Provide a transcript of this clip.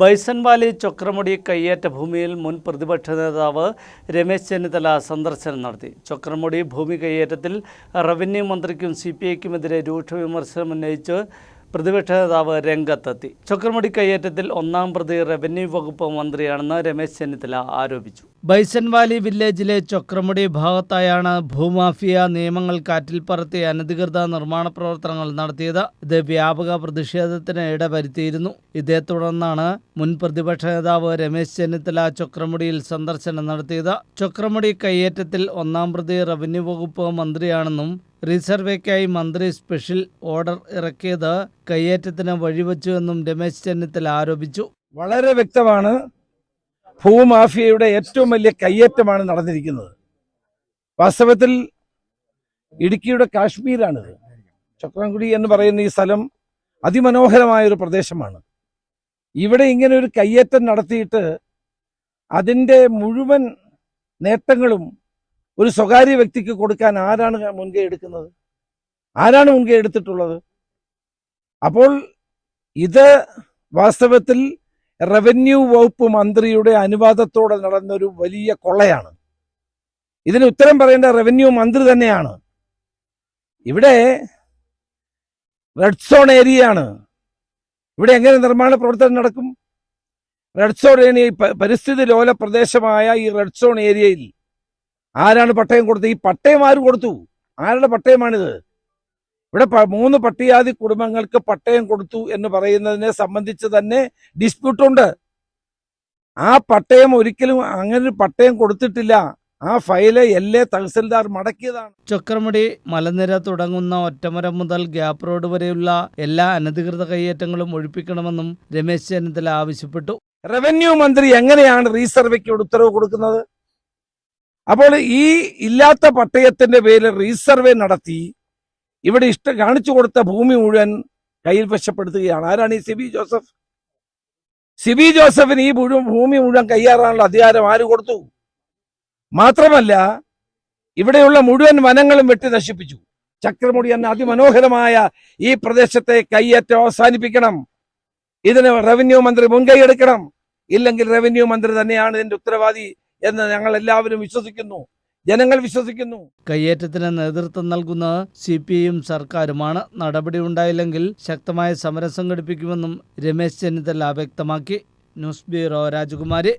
Bison Valley Chokramudi കയ്യേറ്റ ഭൂമിയിൽ മുൻ പ്രതിപക്ഷ നേതാവ് രമേശ് ചെന്നിത്തല സന്ദർശനം നടത്തി. ചൊക്രമുടി ഭൂമി കയ്യേറ്റത്തിൽ റവന്യൂ മന്ത്രിക്കും സി പി ഐക്കുമെതിരെ രൂക്ഷ വിമർശനം ഉന്നയിച്ച് പ്രതിപക്ഷ നേതാവ് രംഗത്തെത്തി. ചൊക്രമുടി കയ്യേറ്റത്തിൽ ഒന്നാം പ്രതി റവന്യൂ വകുപ്പ് മന്ത്രിയാണെന്ന് രമേശ് ചെന്നിത്തല ആരോപിച്ചു. ബൈസൺ വാലി വില്ലേജിലെ ചൊക്രമുടി ഭാഗത്തായാണ് ഭൂമാഫിയ നിയമങ്ങൾ കാറ്റിൽ പറത്തി അനധികൃത നിർമ്മാണ പ്രവർത്തനങ്ങൾ നടത്തിയത്. ഇത് വ്യാപക പ്രതിഷേധത്തിന് ഇടവരുത്തിയിരുന്നു. ഇതേ തുടർന്നാണ് മുൻ പ്രതിപക്ഷ നേതാവ് രമേശ് ചെന്നിത്തല ചക്രമുടിയിൽ സന്ദർശനം നടത്തിയത്. ചൊക്രമുടി കയ്യേറ്റത്തിൽ ഒന്നാം പ്രതി റവന്യൂ വകുപ്പ് മന്ത്രിയാണെന്നും റീസർവേക്കായി മന്ത്രി സ്പെഷ്യൽ ഓർഡർ ഇറക്കിയത് കയ്യേറ്റത്തിന് വഴിവെച്ചുവെന്നും രമേശ് ചെന്നിത്തല ആരോപിച്ചു. വളരെ വ്യക്തമാണ് ഭൂമാഫിയയുടെ ഏറ്റവും വലിയ കയ്യേറ്റമാണ് നടന്നിരിക്കുന്നത്. വാസ്തവത്തിൽ ഇടുക്കിയുടെ കാശ്മീരാണിത്. ചക്രംകുടി എന്ന് പറയുന്ന ഈ സ്ഥലം അതിമനോഹരമായ ഒരു പ്രദേശമാണ്. ഇവിടെ ഇങ്ങനെ ഒരു കയ്യേറ്റം നടത്തിയിട്ട് അതിന്റെ മുഴുവൻ നേട്ടങ്ങളും ഒരു സ്വകാര്യ വ്യക്തിക്ക് കൊടുക്കാൻ ആരാണ് മുൻകൈ എടുക്കുന്നത്? ആരാണ് മുൻകൈ എടുത്തിട്ടുള്ളത്? അപ്പോൾ ഇത് വാസ്തവത്തിൽ റവന്യൂ വകുപ്പ് മന്ത്രിയുടെ അനുവാദത്തോടെ നടന്നൊരു വലിയ കൊള്ളയാണ്. ഇതിന് ഉത്തരം പറയേണ്ട റവന്യൂ മന്ത്രി തന്നെയാണ്. ഇവിടെ റെഡ് സോൺ ഏരിയ ആണ് ഇവിടെ എങ്ങനെ നിർമ്മാണ പ്രവർത്തനം നടക്കും? റെഡ് സോൺ ഏരിയ പരിസ്ഥിതി ലോല പ്രദേശമായ ഈ റെഡ് സോൺ ഏരിയയിൽ ആരാണ് പട്ടയം കൊടുത്തത്? ഈ പട്ടയം ആര് കൊടുത്തു? ആരുടെ പട്ടയമാണിത്? ഇവിടെ മൂന്ന് പട്ടികാതി കുടുംബങ്ങൾക്ക് പട്ടയം കൊടുത്തു എന്ന് പറയുന്നതിനെ സംബന്ധിച്ച് തന്നെ ഡിസ്പ്യൂട്ടുണ്ട്. ആ പട്ടയം ഒരിക്കലും അങ്ങനെ ഒരു പട്ടയം കൊടുത്തിട്ടില്ല. ആ ഫയൽ എല്ലേ തഹസിൽദാർ മടക്കിയതാണ്. ചൊക്രമുടി മലനിര തുടങ്ങുന്ന ഒറ്റമരം മുതൽ ഗ്യാപ്പ് റോഡ് വരെയുള്ള എല്ലാ അനധികൃത കൈയേറ്റങ്ങളും ഒഴിപ്പിക്കണമെന്നും രമേശ് ചെന്നിത്തല ആവശ്യപ്പെട്ടു. റവന്യൂ മന്ത്രി എങ്ങനെയാണ് റീസർവേക്ക് ഉത്തരവ് കൊടുക്കുന്നത്? അപ്പോൾ ഈ ഇല്ലാത്ത പട്ടയത്തിന്റെ പേരിൽ റീസർവേ നടത്തി ഇവിടെ ഇഷ്ട കാണിച്ചു കൊടുത്ത ഭൂമി മുഴുവൻ കയ്യിൽ വശപ്പെടുത്തുകയാണ്. ആരാണ് ഈ സിബി ജോസഫ്? സിബി ജോസഫിന് ഈ മുഴുവൻ ഭൂമി മുഴുവൻ കൈയാറാനുള്ള അധികാരം ആര് കൊടുത്തു? മാത്രമല്ല ഇവിടെയുള്ള മുഴുവൻ വനങ്ങളും വെട്ടി നശിപ്പിച്ചു. ചക്രമുടി എന്ന അതിമനോഹരമായ ഈ പ്രദേശത്തെ കയ്യേറ്റം അവസാനിപ്പിക്കണം. ഇതിന് റവന്യൂ മന്ത്രി മുൻകൈ എടുക്കണം. ഇല്ലെങ്കിൽ റവന്യൂ മന്ത്രി തന്നെയാണ് ഇതിന്റെ ഉത്തരവാദി. എന്ന് ഞങ്ങൾ എല്ലാവരും വിശ്വസിക്കുന്നു. ജനങ്ങൾ വിശ്വസിക്കുന്നു. കയ്യേറ്റത്തിന് നേതൃത്വം നൽകുന്ന സി പി ഐയും സർക്കാരുമാണ് നടപടി ഉണ്ടായില്ലെങ്കിൽ ശക്തമായ സമരം സംഘടിപ്പിക്കുമെന്നും രമേശ് ചെന്നിത്തല വ്യക്തമാക്കി. ന്യൂസ് ബ്യൂറോ രാജകുമാരി.